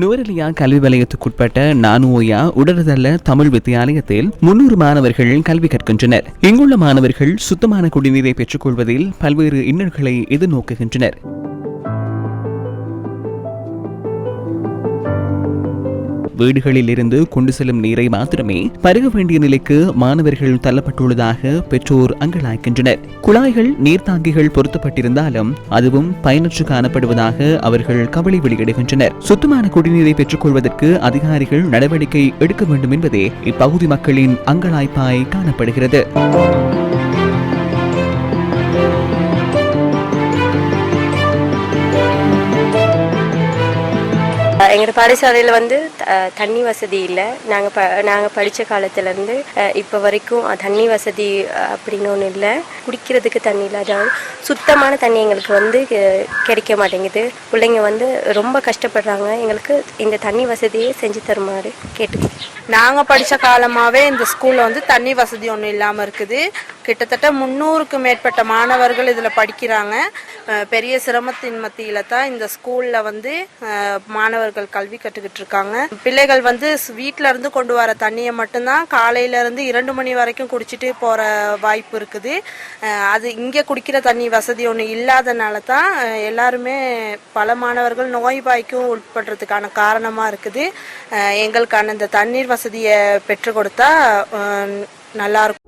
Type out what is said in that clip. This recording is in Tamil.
நுவரெலியா கல்வி வலயத்துக்குட்பட்ட நானுவோயா உடற்தல்ல தமிழ் வித்தியாலயத்தில் முன்னூறு மாணவர்கள் கல்வி கற்கின்றனர். இங்குள்ள மாணவர்கள் சுத்தமான குடிநீரை பெற்றுக்கொள்வதில் பல்வேறு இன்னல்களை எதிர்நோக்குகின்றனர். வீடுகளில் இருந்து கொண்டு செல்லும் நீரை மாத்திரமே பருக வேண்டிய நிலைக்கு மாணவர்கள் தள்ளப்பட்டுள்ளதாக பெற்றோர் அங்கலாய்க்கின்றனர். குழாய்கள் நீர்த்தாங்கிகள் பொருத்தப்பட்டிருந்தாலும் அதுவும் பயனற்று காணப்படுவதாக அவர்கள் கவலை வெளியிடுகின்றனர். சுத்தமான குடிநீரை பெற்றுக்கொள்வதற்கு அதிகாரிகள் நடவடிக்கை எடுக்க வேண்டும் என்பதே இப்பகுதி மக்களின் அங்கலாய்ப்பாய் காணப்படுகிறது. எங்களோட பாடசாலையில் வந்து த- தண்ணி வசதி இல்லை. நாங்கள் ப நாங்கள் படித்த காலத்துலேருந்து இப்போ வரைக்கும் தண்ணி வசதி அப்படின்னு ஒன்றும் இல்லை. குடிக்கிறதுக்கு தண்ணி இல்லாத சுத்தமான தண்ணி எங்களுக்கு வந்து கெ- கிடைக்க மாட்டேங்குது. பிள்ளைங்க வந்து ரொம்ப கஷ்டப்படுறாங்க. எங்களுக்கு இந்த தண்ணி வசதியே செஞ்சு தருமாறு கேட்டு நாங்கள் படித்த காலமாகவே இந்த ஸ்கூலில் வந்து தண்ணி வசதி ஒன்றும் இல்லாமல் இருக்குது. கிட்டத்தட்ட முந்நூறுக்கு மேற்பட்ட மாணவர்கள் இதில் படிக்கிறாங்க. பெரிய சிரமத்தின் மத்தியில் தான் இந்த ஸ்கூலில் வந்து மாணவர்கள் கல்வி கற்றுக்கிட்டு இருக்காங்க. பிள்ளைகள் வந்து வீட்டில் இருந்து கொண்டு வர தண்ணியை மட்டும்தான் காலையில இருந்து இரண்டு மணி வரைக்கும் குடிச்சிட்டு போகிற வாய்ப்பு இருக்குது. அது இங்கே குடிக்கிற தண்ணி வசதி ஒன்று இல்லாதனால தான் எல்லாருமே பல மாணவர்கள் நோய்வாய்க்கும் உட்படுறதுக்கான காரணமாக இருக்குது. எங்களுக்கான இந்த தண்ணீர் வசதியை பெற்றுக் கொடுத்தா நல்லா இருக்கும்